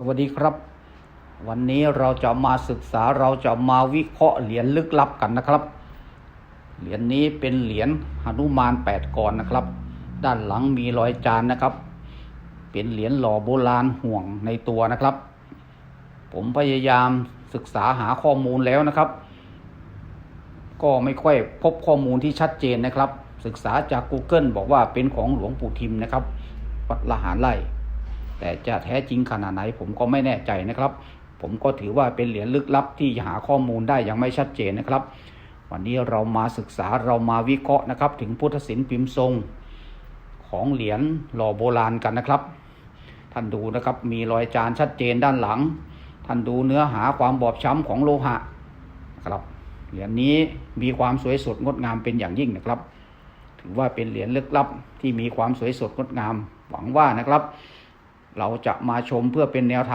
สวัสดีครับ วันนี้เราจะมาศึกษาเราจะมาวิเคราะห์เหรียญลึกลับกันนะครับ เหรียญนี้เป็นเหรียญหนุมานแปดกรนะครับ ด้านหลังมีรอยจานนะครับ เป็นเหรียญหล่อโบราณห่วงในตัวนะครับ ผมพยายามศึกษาหาข้อมูลแล้วนะครับ ก็ไม่ค่อยพบข้อมูลที่ชัดเจนนะครับ ศึกษาจาก Google บอกว่าเป็นของหลวงปู่ทิมนะครับวัดละหารไร่ แต่จะแท้จริงขนาดไหนผมก็ไม่แน่ใจนะครับ ผมก็ถือว่าเป็นเหรียญลึกลับที่หาข้อมูลได้ยังไม่ชัดเจนนะครับ วันนี้เรามาศึกษาเรามาวิเคราะห์นะครับ ถึงพุทธศิลป์พิมพ์ทรงของเหรียญหล่อโบราณกันนะครับ ท่านดูนะครับมีรอยจานชัดเจนด้านหลัง ท่านดูเนื้อหาความบอบช้ำของโลหะนะครับเหรียญนี้มีความสวยสดงดงามเป็นอย่างยิ่งนะครับ ถือว่าเป็นเหรียญลึกลับที่มีความสวยสดงดงามหวังว่านะครับ เราจะมาชมเพื่อเป็นแนวทาง